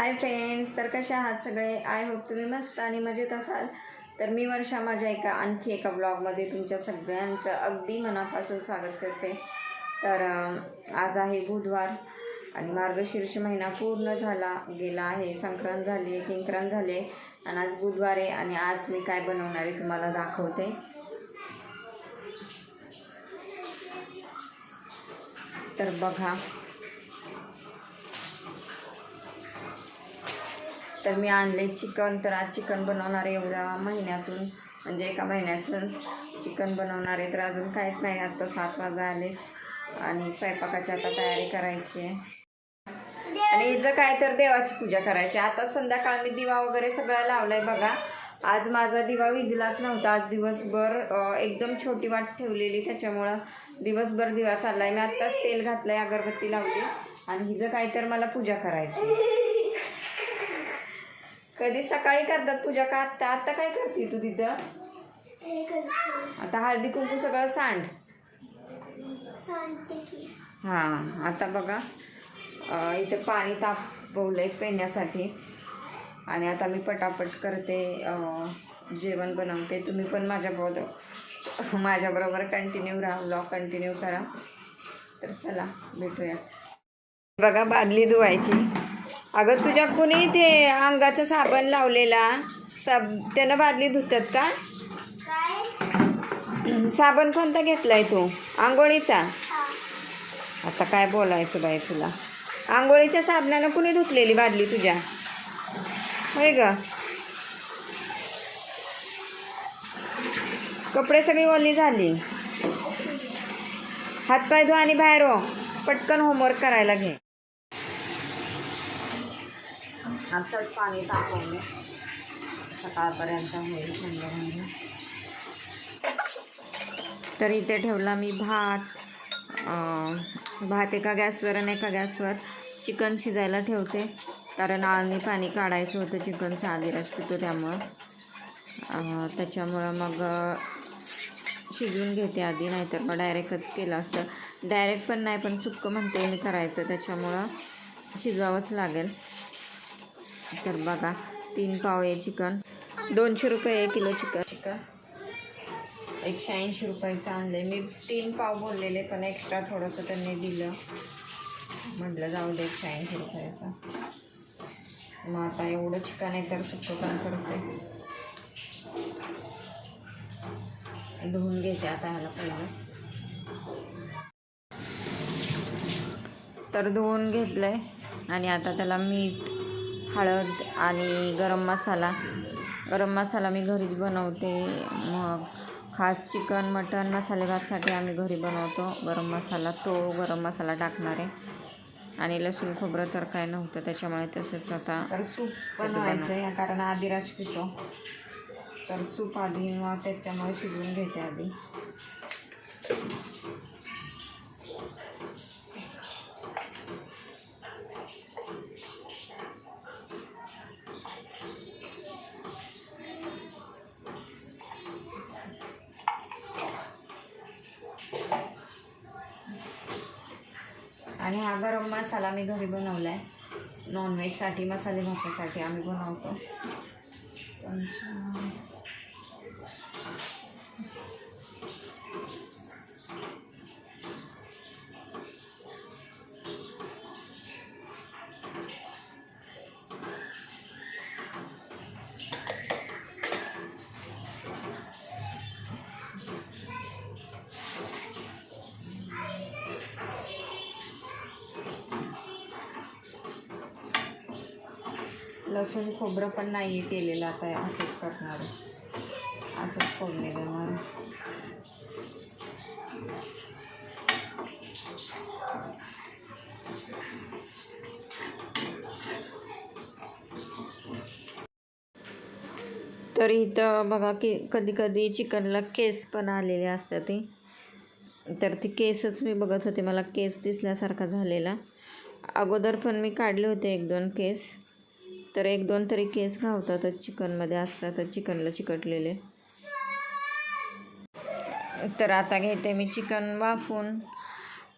Hi friends तर कशा आहात सगळे? आय होप तुम्ही मस्त आणि मजेत असाल. तर मी वर्षा माझ्या एका आणखी एका ब्लॉगमध्ये तुमच्या सगळ्यांचं अगदी मनापासून स्वागत करते. तर आज आहे बुधवार आणि मार्गशीर्ष महिना पूर्ण झाला गेला आहे. संक्रांत झाली आहे किंक्रांत झाली आहे. आणि आज बुधवार आहे आणि आज मी काय बनवणार आहे तुम्हाला दाखवते. तर बघा तर मी आणले चिकन तर आज चिकन बनवणार आहे एवढ्या महिन्यातून. म्हणजे एका महिन्यातून चिकन बनवणार आहे तर अजून काहीच नाही. आत्ता सात वाजा आले आणि स्वयंपाकाची आता तयारी करायची आहे. आणि हिचं काय तर देवाची पूजा करायची आता संध्याकाळ मी दिवा वगैरे सगळं लावलाय बघा. आज माझा दिवा विजलाच नव्हता. आज दिवसभर एकदम छोटी वाट ठेवलेली. त्याच्यामुळं दिवसभर दिवा चाललाय. मी आत्ताच तेल घातलंय अगरबत्ती लावली. आणि हिचं काय तर मला पूजा करायची कधी सकाळी करतात पूजा का आत्ता? आत्ता काय करते तू तिथं? आता हळदी कुंकू सगळं सांड. हां आता बघा. इथं पाणी तापवलंय पिण्यासाठी. आणि आता मी पटापट करते जेवण बनवते. तुम्ही पण माझ्याबरोबर माझ्याबरोबर कंटिन्यू राहा ब्लॉग कंटिन्यू करा. तर चला भेटूया बघा बादली धुवायची. अगं तुझ्या कुणी ते अंगाचा साबण लावलेला? साब त्यानं बादली धुतात का? साबण कोणता घेतलाय तू? आंघोळीचा? आता काय बोलायचं बाई तुला? आंघोळीच्या साबणानं कुणी धुतलेली बादली तुझ्या? होय ग. कपडे सगळी ओली झाली. हातपाय धुवा आणि बाहेर हो. पटकन होमवर्क करायला घे. आत्ताच पाणी टाकवलं सकाळपर्यंत होईल थंड थंड तर इथे ठेवला मी भात. भात एका गॅसवर आणि एका गॅसवर चिकन शिजायला ठेवते. कारण आळणी पाणी काढायचं होतं चिकनचा आधी रस पितो त्यामुळं. त्याच्यामुळं मग शिजवून घेते आधी नाहीतर मग डायरेक्टच केलं असतं. डायरेक्ट पण नाही पण सुक्क म्हणते मी करायचं. त्याच्यामुळं शिजवावंच लागेल. तर बघा तीन पाव आहे चिकन. दोनशे रुपये आहे किलो चिकन. चिकन एकशे ऐंशी रुपयाचं आणलं मी तीन पाव बोललेले पण एक्स्ट्रा थोडंसं त्यांनी दिलं. म्हटलं जाऊ दे एकशे ऐंशी रुपयाचं. मग आता एवढं चिकन आहे तर सुक्कं पण करते. धुवून घ्यायचे आता ह्याला पहिलं. तर धुवून घेतलं आहे आणि आता त्याला मीठ हळद आणि गरम मसाला. गरम मसाला मी घरीच बनवते. मग खास चिकन मटन मसाले भातसाठी आम्ही घरी बनवतो. गरम मसाला तो गरम मसाला टाकणार. आहे आणि लसूण खोबरं तर काय नव्हतं त्याच्यामुळे तसंच आता सूप बनवायचं आहे कारण आधी रस पितो. तर सूप आधी मग त्याच्यामुळे शिजवून घेते आधी. आणि हा गरम मसाला मी घरी बनवला आहे नॉनव्हेजसाठी मसाले भातासाठी आम्ही बनवतो. लसूण खोबरं पण नाही केलेलं आता असंच करणार. आहे. असंच फोडणी देणार. तर इथं बघा की कधी कधी चिकनला केस पण आलेले असतात ते. तर ती केसच मी बघत होते. मला केस दिसल्यासारखा झालेला. अगोदर पण मी काढले होते एक दोन केस. तर एक दोन तरी केस घावतातच चिकनमध्ये असतातच चिकनला चिकटलेले. तर आता घेते मी चिकन वाफून.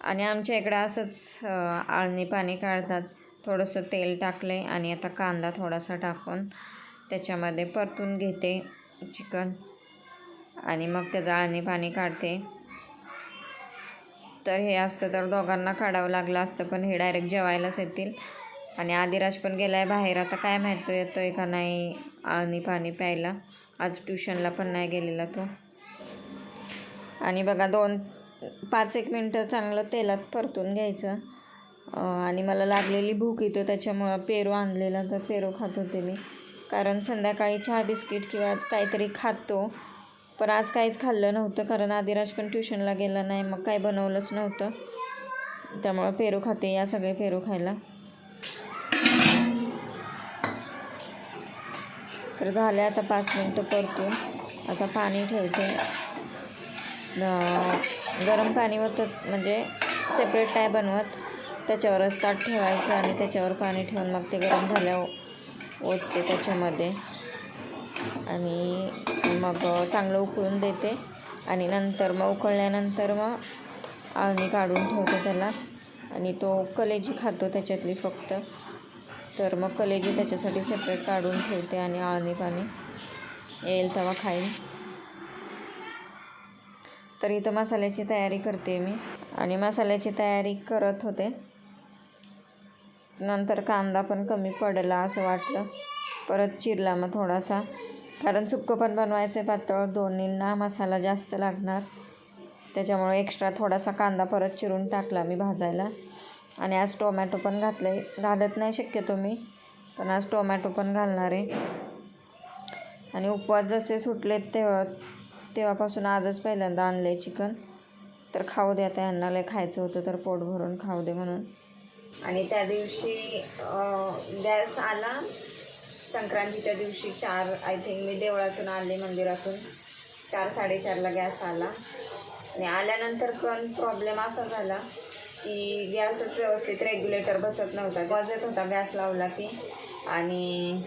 आणि आमच्या इकडं असंच आळणी पाणी काढतात. थोडंसं तेल टाकले आणि आता कांदा थोडासा टाकून त्याच्यामध्ये परतून घेते चिकन. आणि मग त्या जाळणी पाणी काढते. तर हे असतं तर दोघांना काढावं लागलं असतं पण हे डायरेक्ट जेवायलाच येतील. आणि आदिराज पण गेला आहे बाहेर. आता काय माहीत येतो आहे का नाही आणि पाणी प्यायला. आज ट्युशनला पण नाही गेलेला तो. आणि बघा दोन पाच एक मिनटं चांगलं तेलात परतून घ्यायचं. आणि मला लागलेली भूक येतो त्याच्यामुळं पेरू आणलेला तर पेरू खात होते मी. कारण संध्याकाळी चहा बिस्किट किंवा काहीतरी खातो. पण आज काहीच खाल्लं नव्हतं कारण आदिराज पण ट्युशनला गेला नाही मग काही बनवलंच नव्हतं. त्यामुळं पेरू खाते या सगळे पेरू खायला. तर झाले आता पाच मिनटं परतून आता पाणी ठेवते. गरम पाणी होतं म्हणजे सेपरेट नाही बनवत त्याच्यावरच ताट ठेवायचं आणि त्याच्यावर पाणी ठेवून मग ते गरम झाल्यावर ओतते त्याच्यामध्ये. आणि मग चांगलं उकळून देते. आणि नंतर मग उकळल्यानंतर मग आळणी काढून ठेवते त्याला. आणि तो कलेजी खातो त्याच्यातली फक्त. तर मग कलेजी त्याच्यासाठी सेपरेट काढून ठेवते आणि आळणी पाणी येईल तेव्हा खाईन. तर इथं मसाल्याची तयारी करते मी. आणि मसाल्याची तयारी करत होते. नंतर कांदा पण कमी पडला असं वाटलं. परत चिरला मग थोडासा. कारण सुक्कं पण बनवायचं आहे पातळ दोन्हींना मसाला जास्त लागणार. त्याच्यामुळे एक्स्ट्रा थोडासा कांदा परत चिरून टाकला मी भाजायला. आणि आज टोमॅटो पण घातलं आहे घालत नाही शक्यतो मी पण आज टोमॅटो पण घालणार आहे. आणि उपवास जसे सुटलेत तेव्हा तेव्हापासून आजच पहिल्यांदा आणलं आहे चिकन. तर खाऊ दे आता यांना लय खायचं होतं तर पोट भरून खाऊ दे म्हणून. आणि त्या दिवशी गॅस आला. संक्रांतीच्या दिवशी चार आय थिंक मी देवळातून आले मंदिरातून. चार साडेचारला गॅस आला. आणि आल्यानंतर पण प्रॉब्लेम असा झाला. की गॅसच व्यवस्थित रेग्युलेटर बसत नव्हता. वाजत होता गॅस लावला की. आणि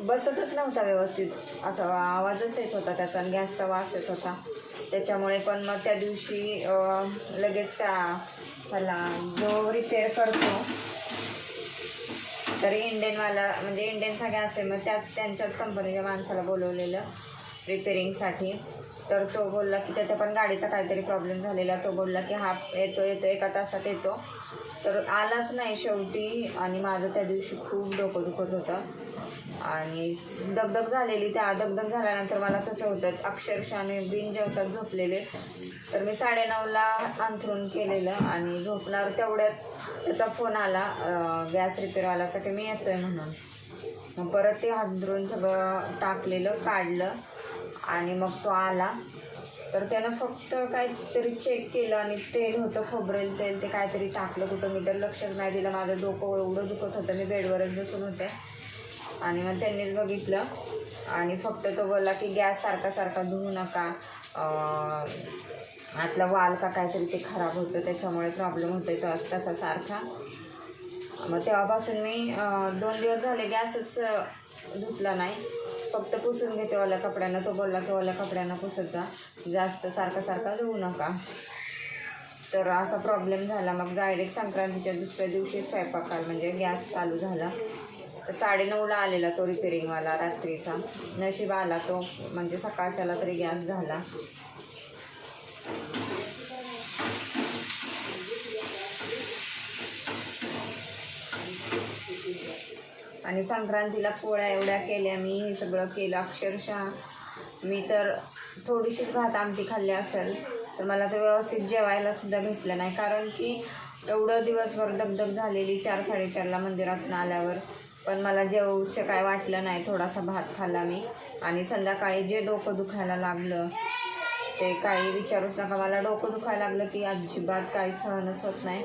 बसतच नव्हता व्यवस्थित. असा आवाजच येत होता त्याचा आणि गॅसचा वास येत होता. त्याच्यामुळे पण मग त्या दिवशी लगेच त्या ह्याला जो रिपेअर करतो तर इंडियनवाला म्हणजे इंडियनचा गॅस आहे मग त्याच त्यांच्याच कंपनीच्या माणसाला बोलवलेलं रिपेरिंगसाठी तर तो बोलला की त्याच्या पण गाडीचा काहीतरी प्रॉब्लेम झालेला. तो बोलला की हा येतो येतो एका तासात येतो. तर आलाच नाही शेवटी आणि माझं त्या दिवशी खूप डोकं दुखत होतं. आणि दगदग झालेली त्या दगदग झाल्यानंतर मला तसं होतं अक्षरशः मी बिन जेवतात झोपलेले. तर मी साडेनऊला अंथरून केलेलं आणि झोपणार तेवढ्यात त्याचा फोन आला गॅस रिपेअरवालाचा की मी येतोय म्हणून. मग परत ते हातरून सगळं टाकलेलं काढलं. आणि मग तो आला. तर त्यानं फक्त काहीतरी चेक केलं आणि तेल होतं खोबरेल तेल ते काहीतरी टाकलं कुठं. मी तर लक्षच नाही दिलं. माझं डोकं एवढं दुखत होतं. मी बेडवरच बसून होते. आणि मग त्यांनीच बघितलं. आणि फक्त तो बोलला की गॅस सारखा सारखा धुवू नका. आतला वाल का काहीतरी ते खराब होतं. त्याच्यामुळे प्रॉब्लेम होतोय तो असं तसा सारखा. मग तेव्हापासून मी दोन दिवस झाले गॅसच धुतला नाही. फक्त पुसून घेते ओल्या कपड्यानं. तो बोलला की ओल्या कपड्यानं पुसत जा. जास्त सारखा सारखा धुवू नका. तर असा प्रॉब्लेम झाला. मग डायरेक्ट संक्रांतीच्या दुसऱ्या दिवशी स्वयंपाकाल म्हणजे गॅस चालू झाला. तर साडेनऊला आलेला तो रिपेरिंगवाला रात्रीचा. नशीब आला तो. म्हणजे सकाळच्याला तरी गॅस झाला. आणि संक्रांतीला पोळ्या एवढ्या केल्या मी हे सगळं केलं. अक्षरशः मी तर थोडीशीच भात आमटी खाल्ली असेल तर मला ते व्यवस्थित जेवायला सुद्धा भेटलं नाही. कारण की एवढं दिवसभर दगदग झालेली चार साडेचारला मंदिरातून आल्यावर पण मला जेवूशे काय वाटलं नाही थोडासा भात खाल्ला मी. आणि संध्याकाळी जे डोकं दुखायला लागलं ते काही विचारूच नका. मला डोकं दुखायला लागलं की अजिबात काही सहनच होत नाही.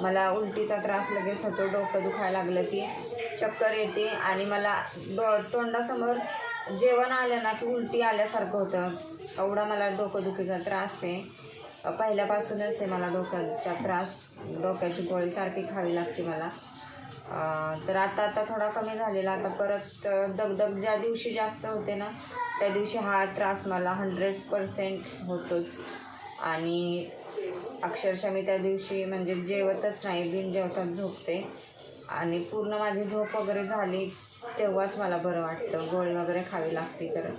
मला उलटीचा त्रास लगेच होतो डोकं दुखायला लागलं की चक्कर येते आणि मला डो तोंडासमोर जेवण आलं ना की उलटी आल्यासारखं होतं. एवढा मला डोकंदुखीचा त्रास आहे. पहिल्यापासूनच आहे मला डोक्याचा त्रास. डोक्याची गोळी सारखी खावी लागते मला. तर आता आता थोडा कमी झालेला. आता परत दगदग ज्या दिवशी जास्त होते ना त्या दिवशी हा त्रास मला हंड्रेड पर्सेंट होतोच. आणि अक्षरशः मी त्या दिवशी म्हणजे जेवतच नाही बिन जेवतात झोपते. आणि पूर्ण माझी झोप वगैरे झाली तेव्हाच मला बरं वाटतं. गोळी वगैरे खावी लागते तर.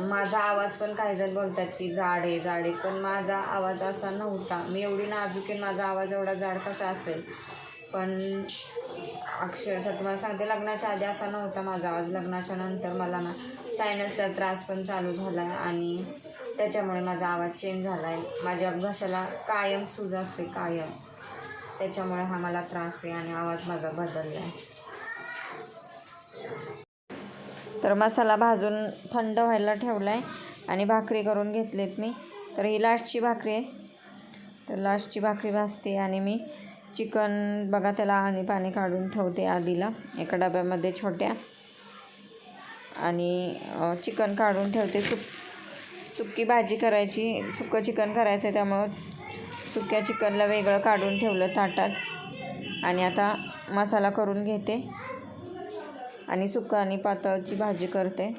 माझा आवाज पण काही जण बोलतात की जाड आहे जाड आहे पण माझा आवाज असा नव्हता. मी एवढी नाजूक आहे माझा आवाज एवढा जाड कसा असेल? पण अक्षरशः तुम्हाला सांगते लग्नाच्या आधी असा नव्हता माझा आवाज. लग्नाच्या नंतर मला ना सायनसचा त्रास पण चालू झाला आहे आणि त्याच्यामुळे माझा आवाज चेंज झाला आहे माझ्या घशाला कायम सूज असते कायम. त्याच्यामुळे हा मला त्रास आहे आणि आवाज माझा बदलला आहे. तर मसाला भाजून थंड व्हायला ठेवला आहे आणि भाकरी करून घेतलीत मी. तर ही लास्टची भाकरी आहे. तर लास्टची भाकरी भाजते आणि मी चिकन बघा त्याला आणि पाणी काढून ठेवते आधीला एका डब्यामध्ये छोट्या. आणि चिकन काढून ठेवते. सुक सुक्की भाजी करायची सुक्कं चिकन करायचं आहे त्यामुळं सुक्या चिकनला वेगळं काढून ठेवलं ताटात. आणि आता मसाला करून घेते. आणि सुक्का आणि पातळची भाजी करते.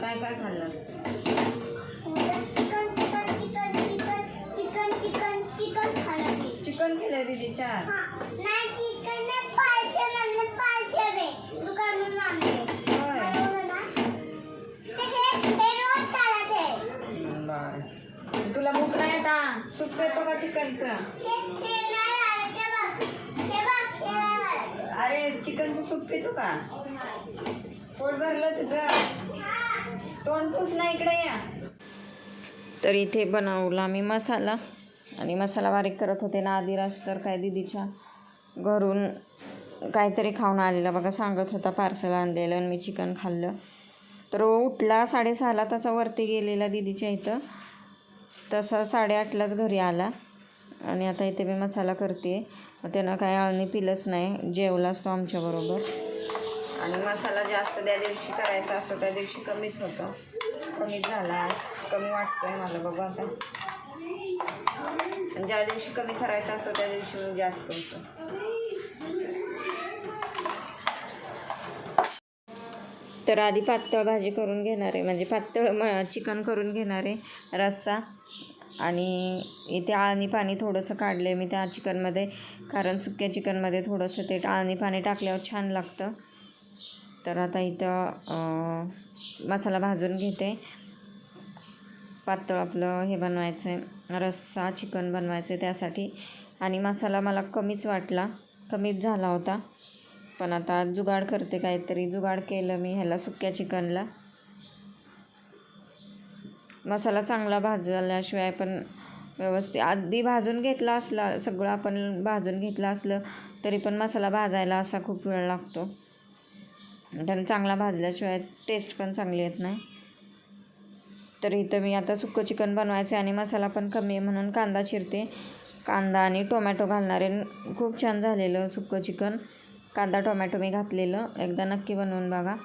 काय काय खाल्लं? चिकन केलं दिदी चार. आता सुप अरे चिकनचं सूप पितो का? पोट भरलं तुझं. तोंड पुस ना इकडे या. तर इथे बनवला मी मसाला. आणि मसाला बारीक करत होते ना आदिराज तर काय दिदीच्या घरून काहीतरी खाऊन आलेला. बघा सांगत होता पार्सल आणलेलं आणि मी चिकन खाल्लं. तर उठला साडेसहाला तसा वरती गेलेला दिदीच्या इथं. तसा साडेआठलाच घरी आला. आणि आता इथे मी मसाला करते मग त्यानं काय आळणी पिलंच नाही जेवलाच तो आमच्याबरोबर आणि मसाला जास्त त्या दिवशी करायचा असतो त्या दिवशी कमीच होतं. कमीच झाला आज. कमी वाटतोय मला बघा आता. आणि ज्या दिवशी कमी करायचा असतो त्या दिवशी जास्त होतं. तर आधी पातळ भाजी करून घेणार आहे. म्हणजे पातळ म चिकन करून घेणार आहे रस्सा. आणि इथे आळणी पाणी थोडंसं काढलं आहे मी त्या चिकनमध्ये. कारण सुक्या चिकनमध्ये थोडंसं ते आळणी पाणी टाकल्यावर छान लागतं. तर आता इथं मसाला भाजून घेते. पातळ आपलं हे बनवायचं आहे रस्सा चिकन बनवायचं आहे त्यासाठी. आणि मसाला मला कमीच वाटला. कमीच झाला होता. पण आता जुगाड करते काहीतरी. जुगाड केलं मी ह्याला सुक्या चिकनला. मसाला चांगला भाजल्याशिवाय पण व्यवस्थित. आधी भाजून घेतला असला सगळं आपण भाजून घेतलं असलं तरी पण मसाला भाजायला असा खूप वेळ लागतो. कारण चांगला भाजल्याशिवाय टेस्ट पण चांगली येत नाही. तर इथं मी आता सुक्कं चिकन बनवायचं आणि मसाला पण कमी आहे म्हणून कांदा चिरते. कांदा आणि टोमॅटो घालणारे खूप छान झालेलं सुक्कं चिकन. कांदा टोमॅटो मी घातलेलं. एकदा नक्की बनवून बघा.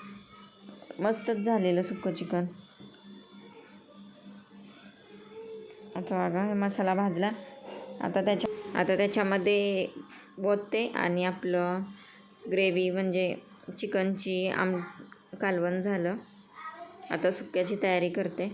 मस्तच झालेलं सुक्कं चिकन. आता बघा मसाला भाजला. आता त्याच्या आता त्याच्यामध्ये ओतते आणि आपलं ग्रेव्ही म्हणजे चिकनची आम कालवण झालं. आता सुक्याची तयारी करते.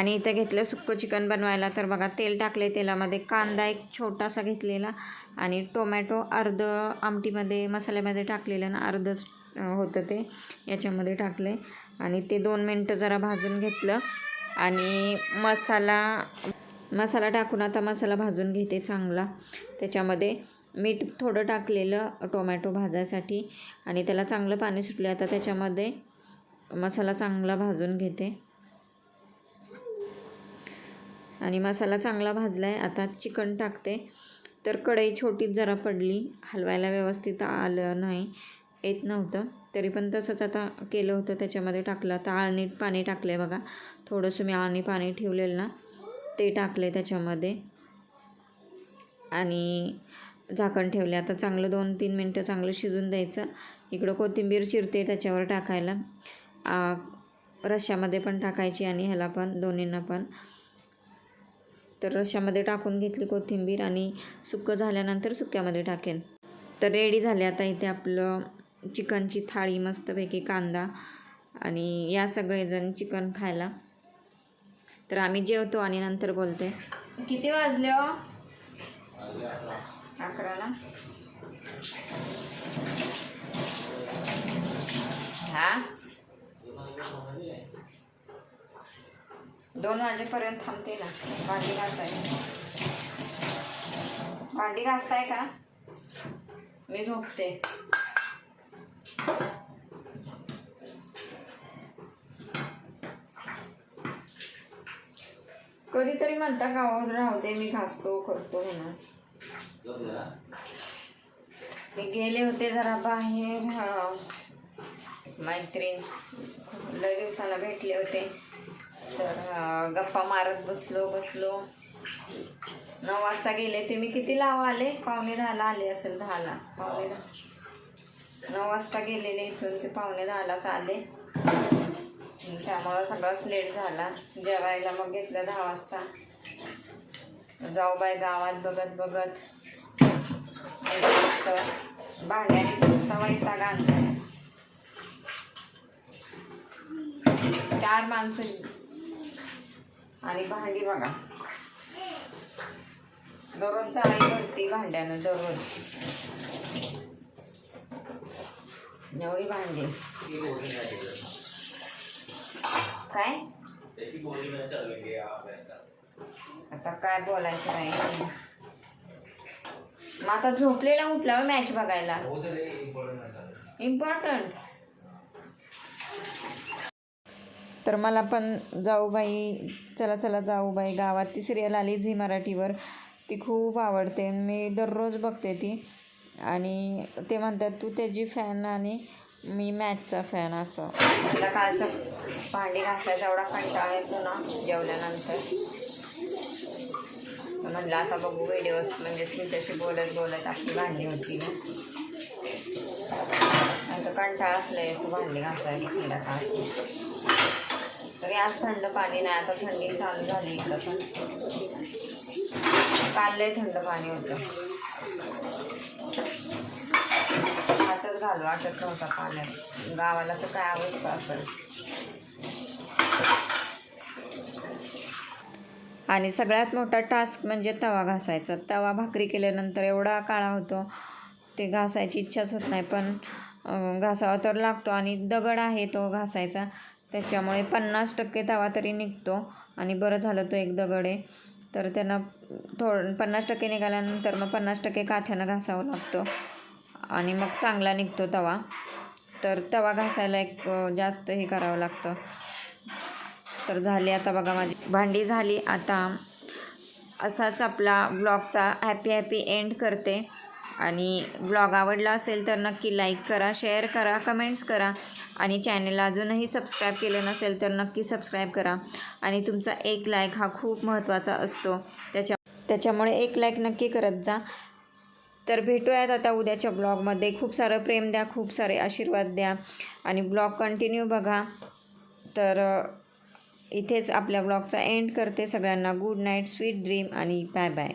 आणि इथं घेतलं सुक्कं चिकन बनवायला. तर बघा तेल टाकले तेलामध्ये. कांदा एक छोटासा घेतलेला आणि टोमॅटो अर्ध आमटीमध्ये मसाल्यामध्ये टाकलेलं ना अर्धच होतं ते. याच्यामध्ये टाकले आणि ते दोन मिनटं जरा भाजून घेतलं. आणि मसाला मसाला टाकून आता मसाला भाजून घेते चांगला. त्याच्यामध्ये मीठ थोडं टाकलेलं टोमॅटो भाजायसाठी आणि त्याला चांगलं पाणी सुटले आता त्याच्यामध्ये मसाला चांगला भाजून घेते. आणि मसाला चांगला भाजला आहे आता चिकन टाकते. तर कढई छोटीच जरा पडली. हलवायला व्यवस्थित आलं नाही. येत नव्हतं. तरी पण तसंच आता केलं होतं. त्याच्यामध्ये टाकलं. आता आळणी पाणी टाकलं आहे बघा. थोडंसं मी आळणी पाणी ठेवलेलं ना ते टाकले त्याच्यामध्ये. आणि झाकण ठेवले आता चांगलं दोन तीन मिनटं चांगलं शिजून द्यायचं. इकडं कोथिंबीर चिरते त्याच्यावर टाकायला. रश्श्यामध्ये पण टाकायची आणि ह्याला पण दोन्हींना पण. तर रश्श्यामध्ये टाकून घेतली कोथिंबीर आणि सुकं झाल्यानंतर सुक्यामध्ये टाकेन. तर रेडी झाले आता इथे आपलं चिकनची थाळी मस्तपैकी कांदा आणि या सगळेजण चिकन खायला. तर आम्ही जेवतो आणि नंतर बोलते. किती वाजले हो? अकराला हा दोन वाजेपर्यंत थांबते ना. भांडी घासाय भांडी घासताय का? मी झोपते. कधीतरी म्हणता गावात राहते मी घासतो करतो म्हणून. मी गेले होते जरा बाहेर. मैत्रीण लय दिवसाला भेटले होते. तर गप्पा मारत बसलो बसलो. नऊ वाजता गेले ते. मी किती लावा आले? पावणे दहाला आले असेल दहाला. पावणे दहा. नऊ वाजता गेलेले इथून ते पावणे दहालाच आले. त्यामुळं सगळंच लेट झाला. जेवायला मग घेतलं दहा वाजता. जाऊ बाय गावात बघत बघत. भांड्याने तुमचा वैताग आणला चार माणसं आणि भांडी बघा. दररोज आई भरती भांड्यानं दररोज. एवढी भांडी. काय? आता काय बोलायचं नाही. मग आता झोपलेला उठला मॅच बघायला. इम्पोर्टेंट है चालू इम्पॉर्टंट तर मला पण जाऊबाई चला चला जाऊबाई गावात. ती सिरियल आली झी मराठीवर. ती खूप आवडते. मी दररोज बघते ती. आणि ते म्हणतात तू त्याची फॅन आणि मी मॅचचा फॅन असं. मला कालचं भांडी घासायचा एवढा कंटाळा येतो ना जेवल्यानंतर. म्हणलं आता बघू व्हिडिओ म्हणजे तुमच्याशी बोलत बोलत आपली भांडी होती ना. आता कंटाळा असलं येतो भांडी घासायला संध्याकाळ तरी आज थंड पाणी नाही आता थंडी चालू झाली इकडं पण. काल थंड पाणी होतं. हातच घालू वाटत नव्हता पाण्यात गावाला तर काय आवडतं असं आणि सगळ्यात मोठा टास्क म्हणजे तवा घासायचा. तवा भाकरी केल्यानंतर एवढा काळा होतो ते घासायची इच्छाच होत नाही पण घासावा तर लागतो आणि दगड आहे तो घासायचा. त्याच्यामुळे पन्नास टक्के तवा तरी निघतो आणि बरं झालं तो एक दगड. आहे तर त्यांना थोडं पन्नास टक्के निघाल्यानंतर मग पन्नास टक्के काथ्यानं घासावं लागतं. आणि मग चांगला निघतो तवा. तर तवा घासायला एक जास्त हे करावं लागतं. तर झाली आता बघा माझी भांडी झाली. आता असाच आपला ब्लॉगचा हॅपी हॅपी एंड करते. आणि ब्लॉग आवडला असेल तर नक्की लाईक करा शेअर करा कमेंट्स करा. आणि चॅनलला अजूनही सबस्क्राईब केलं नसेल तर नक्की सबस्क्राईब करा. आणि तुमचा एक लाईक हा खूप महत्त्वाचा असतो. त्याच्या त्याच्यामुळे एक लाईक नक्की करत जा. तर भेटूयात आता उद्याच्या ब्लॉगमध्ये खूप सारं प्रेम द्या खूप सारे आशीर्वाद द्या. आणि ब्लॉग कंटिन्यू बघा. तर इथेच आपल्या ब्लॉगचा एंड करते सगळ्यांना. गुड नाईट स्वीट ड्रीम आणि बाय बाय